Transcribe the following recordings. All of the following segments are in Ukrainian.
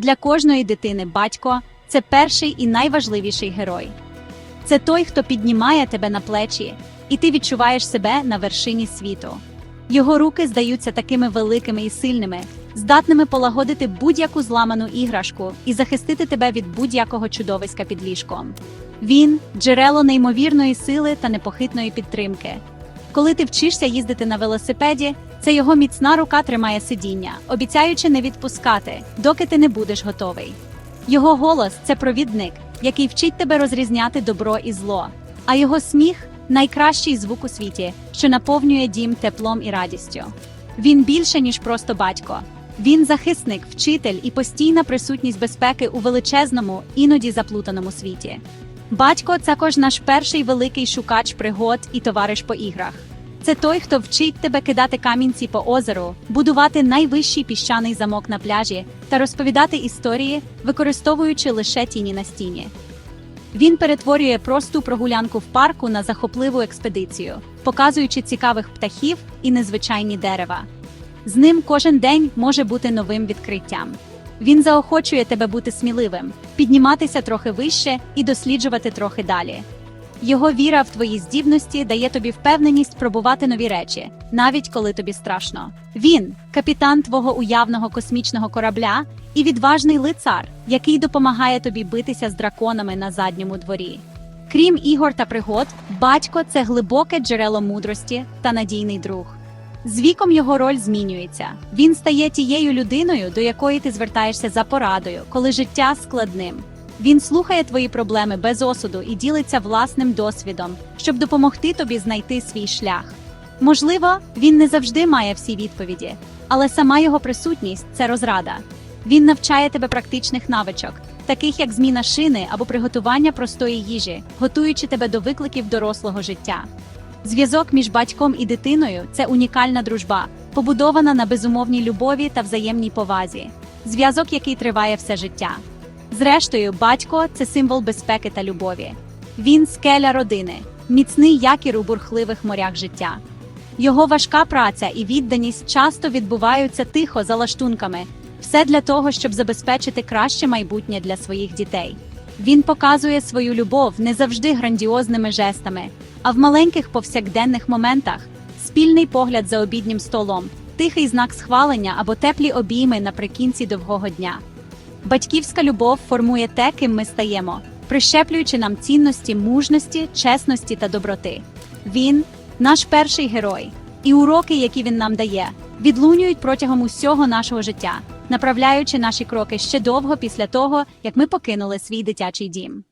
Для кожної дитини батько це перший і найважливіший герой. Це той, хто піднімає тебе на плечі, і ти відчуваєш себе на вершині світу. Його руки здаються такими великими і сильними, здатними полагодити будь-яку зламану іграшку і захистити тебе від будь-якого чудовиська під ліжком. Він джерело неймовірної сили та непохитної підтримки. Коли ти вчишся їздити на велосипеді, це його міцна рука тримає сидіння, обіцяючи не відпускати, доки ти не будеш готовий. Його голос це провідник, який вчить тебе розрізняти добро і зло, а його сміх найкращий звук у світі, що наповнює дім теплом і радістю. Він більше, ніж просто батько. Він захисник, вчитель і постійна присутність безпеки у величезному, іноді заплутаному світі. Батько також наш перший великий шукач пригод і товариш по іграх. Це той, хто вчить тебе кидати камінці по озеру, будувати найвищий піщаний замок на пляжі та розповідати історії, використовуючи лише тіні на стіні. Він перетворює просту прогулянку в парку на захопливу експедицію, показуючи цікавих птахів і незвичайні дерева. З ним кожен день може бути новим відкриттям. Він заохочує тебе бути сміливим, підніматися трохи вище і досліджувати трохи далі. Його віра в твої здібності дає тобі впевненість пробувати нові речі, навіть коли тобі страшно. Він капітан твого уявного космічного корабля і відважний лицар, який допомагає тобі битися з драконами на задньому дворі. Крім ігор та пригод, батько це глибоке джерело мудрості та надійний друг. З віком його роль змінюється. Він стає тією людиною, до якої ти звертаєшся за порадою, коли життя складним. Він слухає твої проблеми без осуду і ділиться власним досвідом, щоб допомогти тобі знайти свій шлях. Можливо, він не завжди має всі відповіді, але сама його присутність це розрада. Він навчає тебе практичних навичок, таких як зміна шини або приготування простої їжі, готуючи тебе до викликів дорослого життя. Зв'язок між батьком і дитиною це унікальна дружба, побудована на безумовній любові та взаємній повазі, зв'язок, який триває все життя. Зрештою, батько це символ безпеки та любові. Він скеля родини, міцний якір у бурхливих морях життя. Його важка праця і відданість часто відбуваються тихо за лаштунками, все для того, щоб забезпечити краще майбутнє для своїх дітей. Він показує свою любов не завжди грандіозними жестами, а в маленьких повсякденних моментах спільний погляд за обіднім столом, тихий знак схвалення або теплі обійми наприкінці довгого дня. Батьківська любов формує те, ким ми стаємо, прищеплюючи нам цінності мужності, чесності та доброти. Він наш перший герой, і уроки, які він нам дає, відлунюють протягом усього нашого життя, направляючи наші кроки ще довго після того, як ми покинули свій дитячий дім.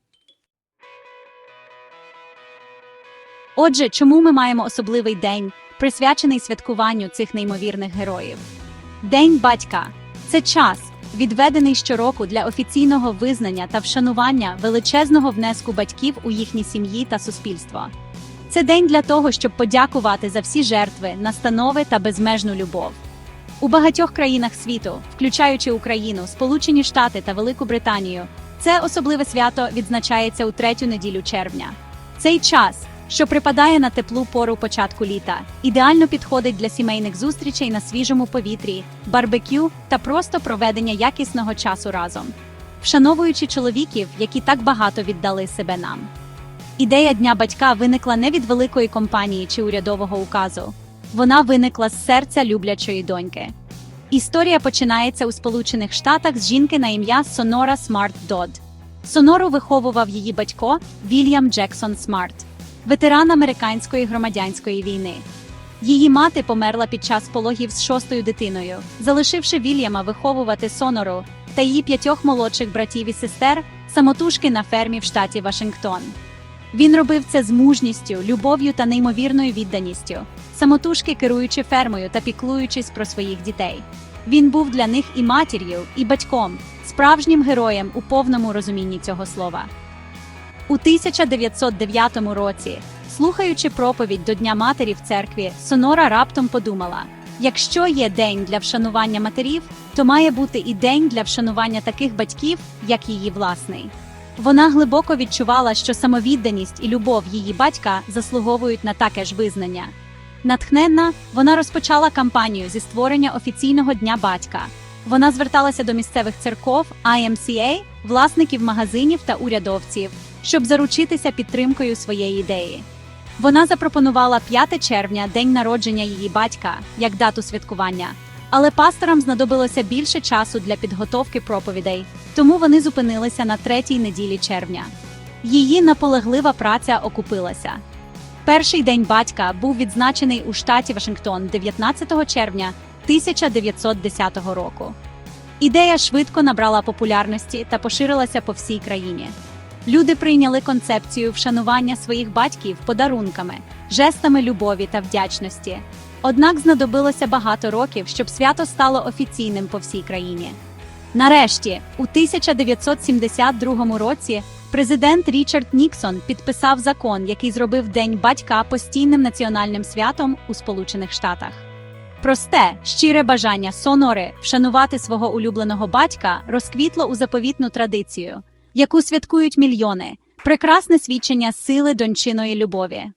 Отже, чому ми маємо особливий день, присвячений святкуванню цих неймовірних героїв? День батька це час, відведений щороку для офіційного визнання та вшанування величезного внеску батьків у їхні сім'ї та суспільство. Це день для того, щоб подякувати за всі жертви, настанови та безмежну любов. У багатьох країнах світу, включаючи Україну, Сполучені Штати та Велику Британію, це особливе свято відзначається у третю неділю червня. Цей час, що припадає на теплу пору початку літа, ідеально підходить для сімейних зустрічей на свіжому повітрі, барбекю та просто проведення якісного часу разом, вшановуючи чоловіків, які так багато віддали себе нам. Ідея Дня батька виникла не від великої компанії чи урядового указу. Вона виникла з серця люблячої доньки. Історія починається у Сполучених Штатах з жінки на ім'я Сонора Смарт Дод. Сонору виховував її батько Вільям Джексон Смарт, ветеран американської громадянської війни. Її мати померла під час пологів з шостою дитиною, залишивши Вільяма виховувати Сонору та її п'ятьох молодших братів і сестер самотужки на фермі в штаті Вашингтон. Він робив це з мужністю, любов'ю та неймовірною відданістю, самотужки керуючи фермою та піклуючись про своїх дітей. Він був для них і матір'ю, і батьком, справжнім героєм у повному розумінні цього слова. У 1909 році, слухаючи проповідь до Дня матері в церкві, Сонора раптом подумала: якщо є день для вшанування матерів, то має бути і день для вшанування таких батьків, як її власний. Вона глибоко відчувала, що самовідданість і любов її батька заслуговують на таке ж визнання. Натхненна, вона розпочала кампанію зі створення офіційного дня батька. Вона зверталася до місцевих церков, IMCA, власників магазинів та урядовців, щоб заручитися підтримкою своєї ідеї. Вона запропонувала 5 червня, день народження її батька, як дату святкування. Але пасторам знадобилося більше часу для підготовки проповідей, тому вони зупинилися на третій неділі червня. Її наполеглива праця окупилася. Перший день батька був відзначений у штаті Вашингтон 19 червня 1910 року. Ідея швидко набрала популярності та поширилася по всій країні. Люди прийняли концепцію вшанування своїх батьків подарунками, жестами любові та вдячності. Однак знадобилося багато років, щоб свято стало офіційним по всій країні. Нарешті, у 1972 році, президент Річард Ніксон підписав закон, який зробив День батька постійним національним святом у Сполучених Штатах. Просте, щире бажання сонори вшанувати свого улюбленого батька розквітло у заповітну традицію, яку святкують мільйони, прекрасне свідчення сили дончиної любові.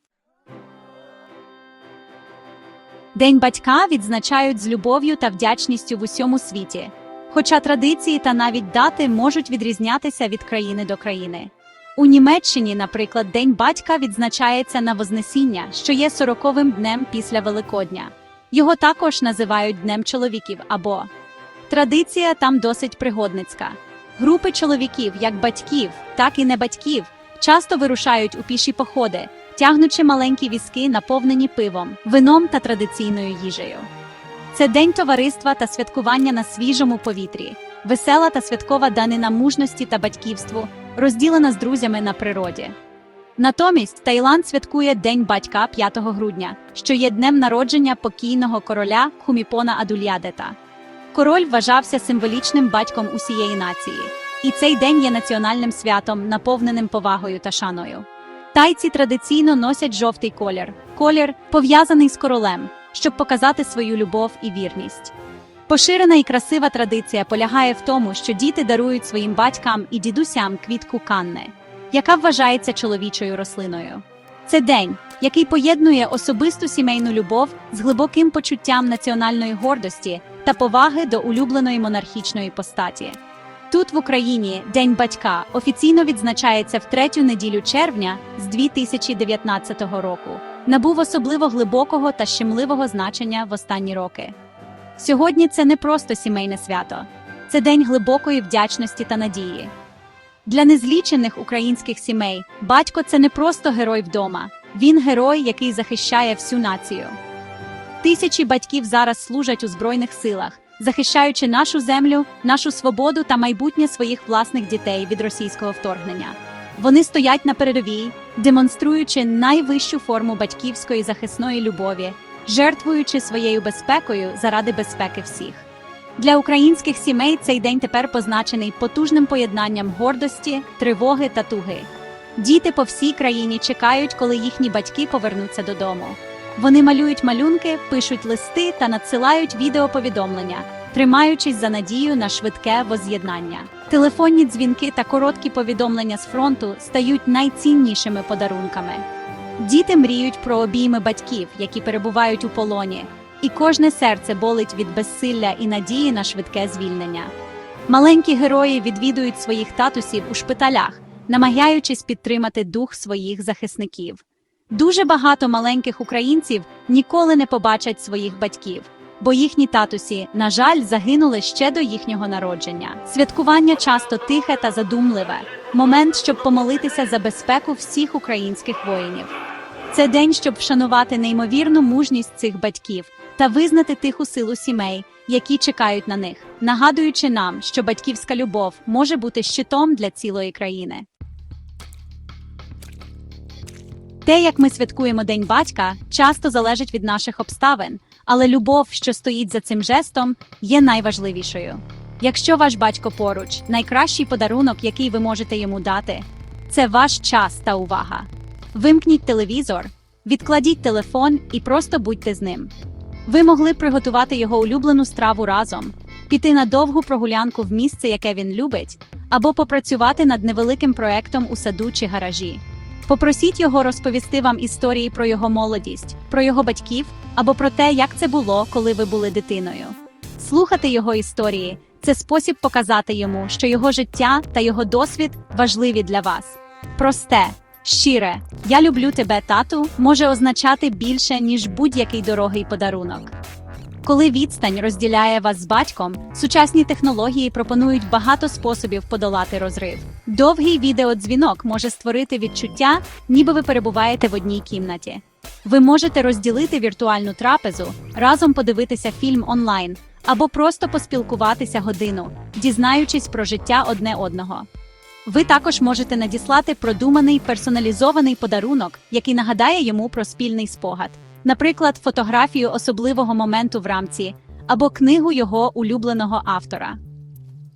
День батька відзначають з любов'ю та вдячністю в усьому світі, хоча традиції та навіть дати можуть відрізнятися від країни до країни. У Німеччині, наприклад, День батька відзначається на Вознесіння, що є сороковим днем після Великодня. Його також називають Днем чоловіків або традиція там досить пригодницька. Групи чоловіків, як батьків, так і не батьків, часто вирушають у піші походи, тягнучи маленькі візки, наповнені пивом, вином та традиційною їжею. Це день товариства та святкування на свіжому повітрі, весела та святкова данина мужності та батьківству, розділена з друзями на природі. Натомість Таїланд святкує День батька 5 грудня, що є днем народження покійного короля Хуміпона Адульядета. Король вважався символічним батьком усієї нації, і цей день є національним святом, наповненим повагою та шаною. Тайці традиційно носять жовтий колір, колір пов'язаний з королем, щоб показати свою любов і вірність. Поширена і красива традиція полягає в тому, що діти дарують своїм батькам і дідусям квітку канни, яка вважається чоловічою рослиною. Це день, який поєднує особисту сімейну любов з глибоким почуттям національної гордості та поваги до улюбленої монархічної постаті. Тут в Україні День батька офіційно відзначається в третю неділю червня з 2019 року. Набув особливо глибокого та щемливого значення в останні роки. Сьогодні це не просто сімейне свято, це день глибокої вдячності та надії. Для незлічених українських сімей батько це не просто герой вдома, він герой, який захищає всю націю. Тисячі батьків зараз служать у Збройних силах, захищаючи нашу землю, нашу свободу та майбутнє своїх власних дітей від російського вторгнення. Вони стоять на передовій, демонструючи найвищу форму батьківської захисної любові, жертвуючи своєю безпекою заради безпеки всіх. Для українських сімей цей день тепер позначений потужним поєднанням гордості, тривоги та туги. Діти по всій країні чекають, коли їхні батьки повернуться додому. Вони малюють малюнки, пишуть листи та надсилають відеоповідомлення, тримаючись за надію на швидке воз'єднання. Телефонні дзвінки та короткі повідомлення з фронту стають найціннішими подарунками. Діти мріють про обійми батьків, які перебувають у полоні, і кожне серце болить від безсилля і надії на швидке звільнення. Маленькі герої відвідують своїх татусів у шпиталях, намагаючись підтримати дух своїх захисників. Дуже багато маленьких українців ніколи не побачать своїх батьків, бо їхні татусі, на жаль, загинули ще до їхнього народження. Святкування часто тихе та задумливе момент, щоб помолитися за безпеку всіх українських воїнів. Це день, щоб вшанувати неймовірну мужність цих батьків та визнати тиху силу сімей, які чекають на них, нагадуючи нам, що батьківська любов може бути щитом для цілої країни. Те, як ми святкуємо День батька, часто залежить від наших обставин, але любов, що стоїть за цим жестом, є найважливішою. Якщо ваш батько поруч, найкращий подарунок, який ви можете йому дати, це ваш час та увага. Вимкніть телевізор, відкладіть телефон і просто будьте з ним. Ви могли приготувати його улюблену страву разом, піти на довгу прогулянку в місце, яке він любить, або попрацювати над невеликим проектом у саду чи гаражі. Попросіть його розповісти вам історії про його молодість, про його батьків або про те, як це було, коли ви були дитиною. Слухати його історії це спосіб показати йому, що його життя та його досвід важливі для вас. Просте, щире, я люблю тебе, тату, може означати більше, ніж будь-який дорогий подарунок. Коли відстань розділяє вас з батьком, сучасні технології пропонують багато способів подолати розрив. Довгий відеодзвінок може створити відчуття, ніби ви перебуваєте в одній кімнаті. Ви можете розділити віртуальну трапезу, разом подивитися фільм онлайн або просто поспілкуватися годину, дізнаючись про життя одне одного. Ви також можете надіслати продуманий персоналізований подарунок, який нагадає йому про спільний спогад, наприклад, фотографію особливого моменту в рамці або книгу його улюбленого автора.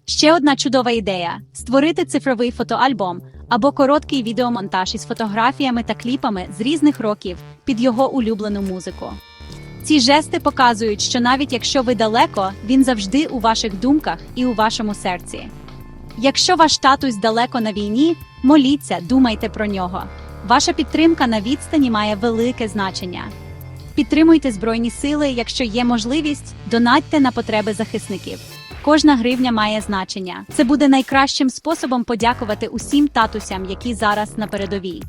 Ще одна чудова ідея створити цифровий фотоальбом або короткий відеомонтаж із фотографіями та кліпами з різних років під його улюблену музику. Ці жести показують, що навіть якщо ви далеко, він завжди у ваших думках і у вашому серці. Якщо ваш татусь далеко на війні, моліться, думайте про нього. Ваша підтримка на відстані має велике значення. Підтримуйте Збройні сили, якщо є можливість, донатьте на потреби захисників. Кожна гривня має значення. Це буде найкращим способом подякувати усім татусям, які зараз на передовій.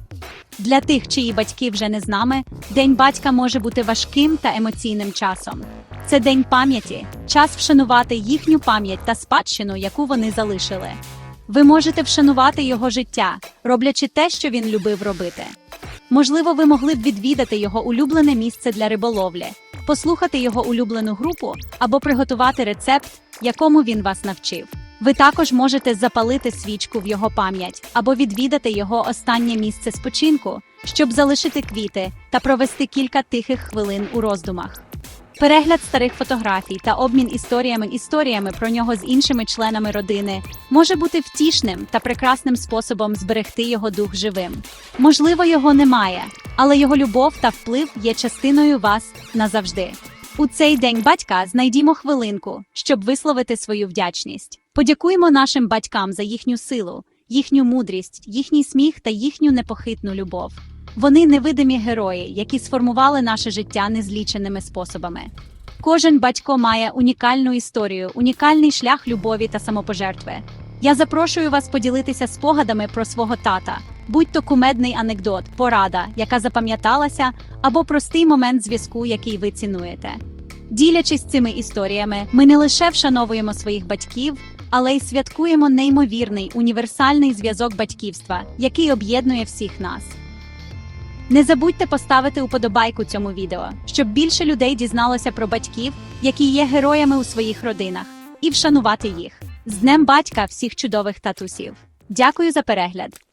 Для тих, чиї батьки вже не з нами, День батька може бути важким та емоційним часом. Це день пам'яті, час вшанувати їхню пам'ять та спадщину, яку вони залишили. Ви можете вшанувати його життя, роблячи те, що він любив робити. Можливо, ви могли б відвідати його улюблене місце для риболовлі, послухати його улюблену групу або приготувати рецепт, якому він вас навчив. Ви також можете запалити свічку в його пам'ять або відвідати його останнє місце спочинку, щоб залишити квіти та провести кілька тихих хвилин у роздумах. Перегляд старих фотографій та обмін історіями історіями про нього з іншими членами родини може бути втішним та прекрасним способом зберегти його дух живим. Можливо, його немає, але його любов та вплив є частиною вас назавжди. У цей день батька знайдімо хвилинку, щоб висловити свою вдячність. Подякуємо нашим батькам за їхню силу, їхню мудрість, їхній сміх та їхню непохитну любов. Вони невидимі герої, які сформували наше життя незліченими способами. Кожен батько має унікальну історію, унікальний шлях любові та самопожертви. Я запрошую вас поділитися спогадами про свого тата, будь то кумедний анекдот, порада, яка запам'яталася, або простий момент зв'язку, який ви цінуєте. Ділячись цими історіями, ми не лише вшановуємо своїх батьків, але й святкуємо неймовірний універсальний зв'язок батьківства, який об'єднує всіх нас. Не забудьте поставити уподобайку цьому відео, щоб більше людей дізналося про батьків, які є героями у своїх родинах, і вшанувати їх. З Днем батька всіх чудових татусів. Дякую за перегляд!